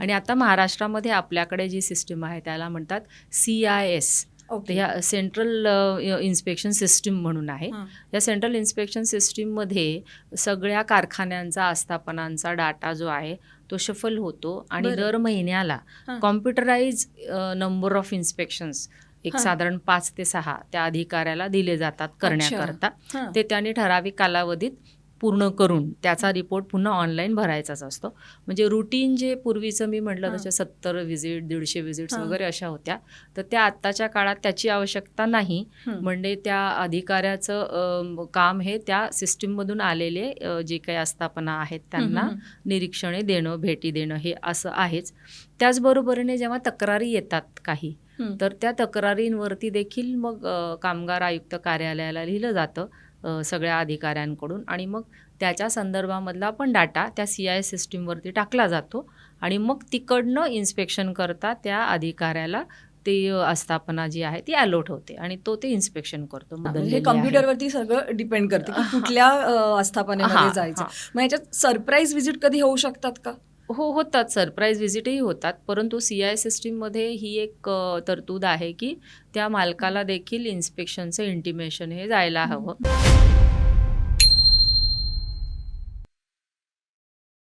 आणि आता महाराष्ट्रामध्ये आपल्याकडे जी सिस्टीम आहे त्याला म्हणतात सी आय एस ह्या सेंट्रल इन्स्पेक्शन सिस्टीम म्हणून आहे. या सेंट्रल इन्स्पेक्शन सिस्टीममध्ये सगळ्या कारखान्यांचा आस्थापनांचा डाटा जो आहे तो शफल होतो आणि. दर महिन्याला. कॉम्प्युटराईज नंबर ऑफ इन्स्पेक्शन्स एक. साधारण पाच ते सहा त्या अधिकाऱ्याला दिले जातात करण्याकरता. ते त्यांनी ठराविक कालावधीत पूर्ण करून त्याचा रिपोर्ट पुन्हा ऑनलाईन भरायचाच असतो म्हणजे रुटीन जे पूर्वीचं मी म्हटलं. तसे सत्तर व्हिजिट दीडशे व्हिजिट्स. वगैरे अशा होत्या तर त्या आत्ताच्या काळात त्याची आवश्यकता नाही. म्हणजे त्या अधिकाऱ्याचं काम हे त्या सिस्टीममधून आलेले जे काही आस्थापना आहेत त्यांना निरीक्षणे देणं भेटी देणं हे असं आहेच त्याचबरोबरीने जेव्हा तक्रारी येतात काही. तर त्या तक्रारींवरती देखील मग कामगार आयुक्त कार्यालयाला लिहिलं जातं सगळ्या अधिकाऱ्यांकडून आणि मग त्याच्या संदर्भामधला पण डाटा त्या सी आय सिस्टीमवरती टाकला जातो आणि मग तिकडनं इन्स्पेक्शन करता त्या अधिकाऱ्याला ते आस्थापना जी आहे ती अलॉट होते आणि तो ते इन्स्पेक्शन करतो हां. कम्प्युटरवरती सगळं डिपेंड करते. कुठल्या आस्थापनेमध्ये जायचं. मग याच्यात सरप्राईज व्हिजिट कधी होऊ शकतात का हो होतात. सरप्राईज व्हिजिटही होतात. परंतु सी आय सिस्टीममध्ये ही एक तरतूद आहे की त्या मालकाला देखील इन्स्पेक्शनचं इंटिमेशन हे जायला हवं.